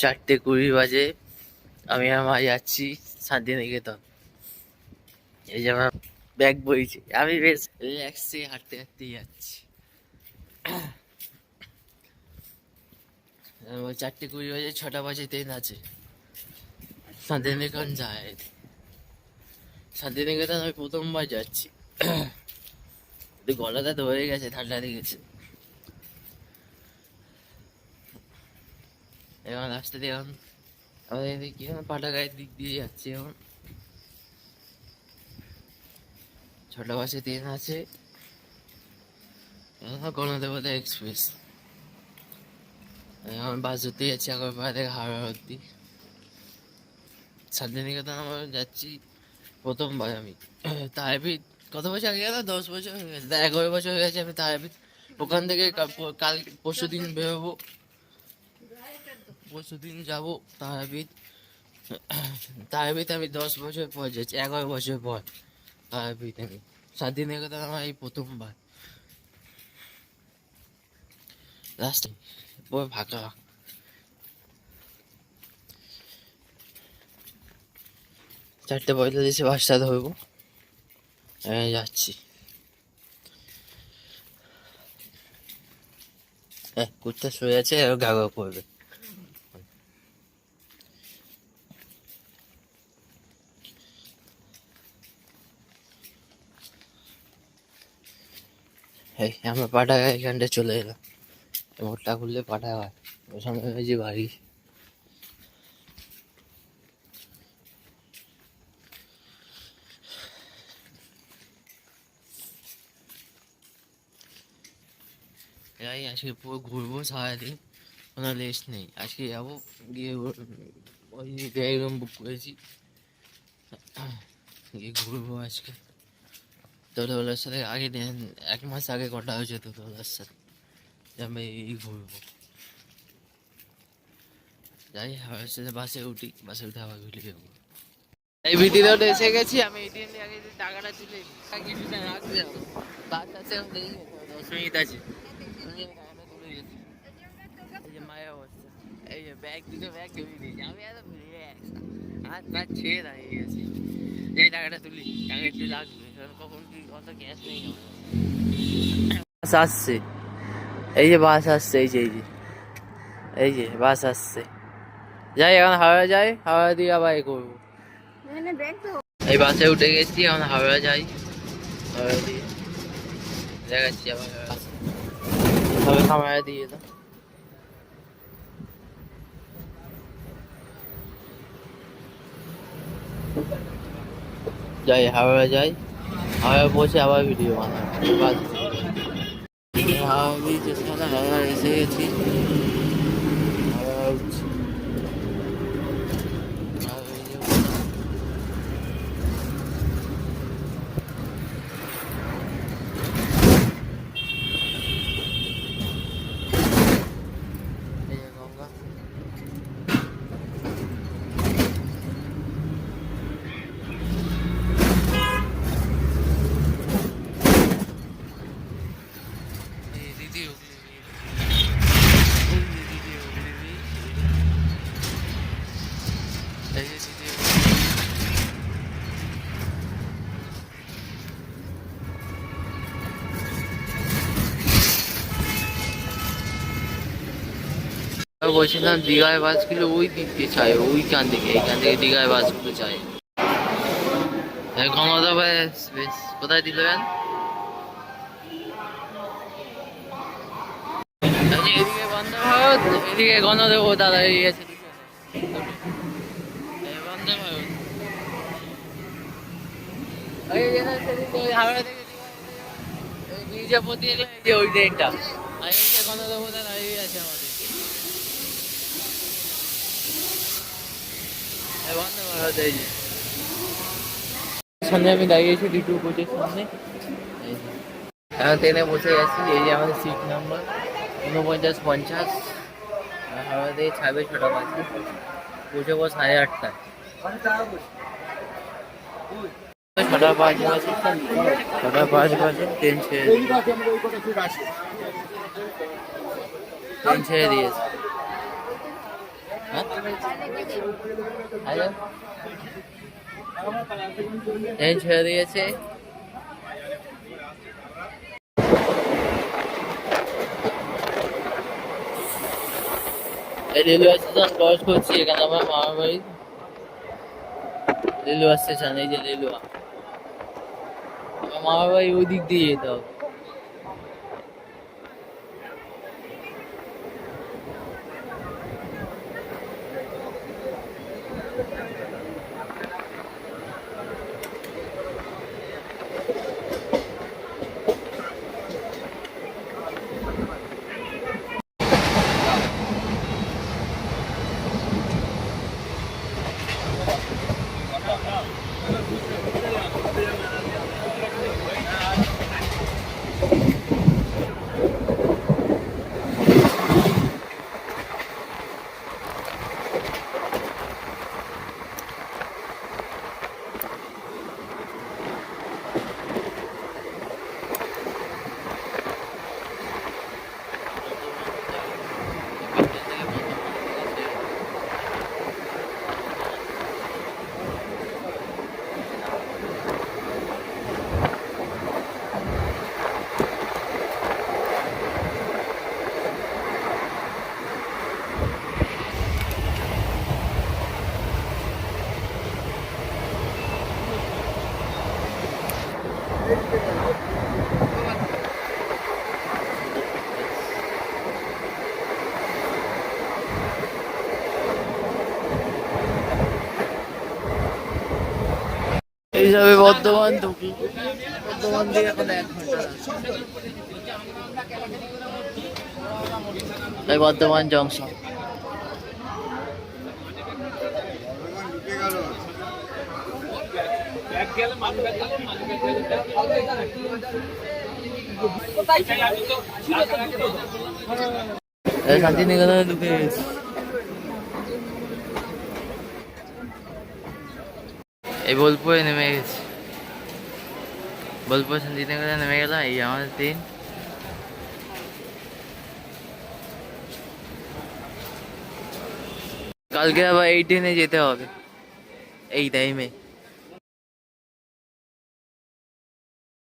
চারটে কুড়ি বাজে। আমি আমার যাচ্ছি শান্তিনিকেতন। এই যে আমার ব্যাগ বইছি। আমি বেশ রিল্যাক্সে হাঁটতে হাঁটতে যাচ্ছি। চারটে কুড়ি বাজে, ছটা বাজে ট্রেন আছে। শান্তিনিকেতন যায়। শান্তিনিকেতন আমি প্রথমবার যাচ্ছি। গলাটা ধরে গেছে, ঠান্ডা লেগেছে। এখন রাস্তা দিয়ে এখন আমাদের এদিকে পাটাগায়ের দিক দিয়ে যাচ্ছি এখন ছটা বাসে ট্রেন আছে। গণদেবতা এক্সপ্রেস। এখন বাস ধরতে যাচ্ছি আগরপাড়া থেকে হাওড়া অব্দি শান্তিনিকেতন আমার যাচ্ছি প্রথমবার আমি। তারাপীঠ কত বছর আগে গেল? দশ বছর হয়ে গেছে। এগারো বছর হয়ে গেছে আমি তারাপীঠ। ওখান থেকে কাল পরশু দিন বেরোবো। পরশু দিন যাব, তারাপীঠ। তারাপীঠ আমি দশ বছর পর যাচ্ছি, এগারো বছর পর তারাপীঠ আমি। শান্তিনিকেতন আমার এই প্রথমবার। রাস্তায় পুরো ফাঁকা। চারটে পঁয়তাল্লিশে বাসটা ধরবো। যাচ্ছি। হ্যাঁ কুত্তা শুয়ে আছে, আর গাগা করবে এই আমরা পাটা এখানটা চলে এলাম মোটটা খুললে পাটা হয় ওর সঙ্গে হয়েছে বাড়ি এই আজকে পুরো ঘুরবো সারাদিন কোনো রেস্ট নেই আজকে যাবো গিয়ে ও- ওই গাড়ি রুম বুক করেছি গিয়ে ঘুরবো আজকে তোদের সাথে আগে দিন- এক মাস আগে কটা হয়েছে তোদের সাথে আমি এই ঘুরবো যাই হাওড়ার সাথে বাসে উঠি, বাসে উঠে আবার ঘুরে যাব এই বিটি রোড এসে গেছি, আমি এটিএম দিয়ে আগে টাকাটা তুলে কিছুটা রাখতে যাব। বাস আছে দশ মিনিট আছে। এই তুলে মায়ের অবস্থা। এই যে ব্যাগ দুটো ব্যাগ ধরে দিয়েছি। আমি এত রিল্যাক্স হাত পা ছেড়ে দাঁড়িয়ে গেছি। এই টাকাটা তুলি টাকা একটু লাগবে। কখন কি অত ক্যাশ নেই বাস আসছে। এই যে বাস আসছে এই যে এই যে। এই যে বাস আসছে। যাই এখন হাওড়া যাই হাওড়া দিয়ে আবার এ করব। এই বাসে উঠে গেছি এখন হাওড়া যাই হাওড়া দিয়ে। দেখাচ্ছি আবার তবে খামারে দিয়ে দাও। যাই হাওড়া যাই। হাওড়া পৌঁছে আবার ভিডিও বাস। ব্রিজ এখানে হাওড়া এসে গেছি হাওড়া উঠছি হাওড়া ব্রিজে উঠছি। এই যে গঙ্গা এই দিদি ওগুলি ওই যে দিদি ওগুলি এই যে দিদি ওগুলি আমি বলছিলাম দীঘায় বাসগুলো ওই দিক দিয়ে চাই, ওইখান থেকে, এইখান থেকে দীঘায় বাসগুলো চাই। ক্ষমতা বেশ বেশ। কোথায় দিল ব্যান এদিকে বন্দে ভারত, এদিকে গণদেব দাদা আছে এই তো ওই ট্রেনটা গণদেব দাদা এই আছে আমাদের এই বন্দে ভারত এই যে সামনে আমি দাঁড়িয়েছি ডিটু কোচের সামনে। এখন ট্রেনে বসে গেছি। এই যে আমাদের সিট নাম্বার ঊনপঞ্চাশ পঞ্চাশ। হাওড়া থেকে ছাড়বে ছটা বাজে। পৌঁছাবো সাড়ে আটটায়। ছটা পাঁচ বাজে। ছটা পাঁচ বাজে, ট্রেন ছেড়ে ট্রেন ছেড়ে দিয়েছে। হ্যালো। এই ছেড়ে দিয়েছে। রেলওয়ে স্টেশন ক্রস করছি, এখানে আমার মামার বাড়ি। রেলওয়ে স্টেশন, এই যে রেলওয়া। আমার মামার বাড়ি ওই দিক দিয়ে যেতে হবে। যাবে বর্ধমান দুপুর বর্ধমান দিয়ে এখন এক ঘণ্টা। এই বর্ধমান জংশন এই শান্তিনিকেতনে ঢুকে গেছি এই বোলপুরে নেমে গেছি। বোলপুর শান্তিনগরে নেমে গেলাম, এই আমাদের ট্রেন কালকে আবার এই ট্রেনে যেতে হবে, এই টাইমে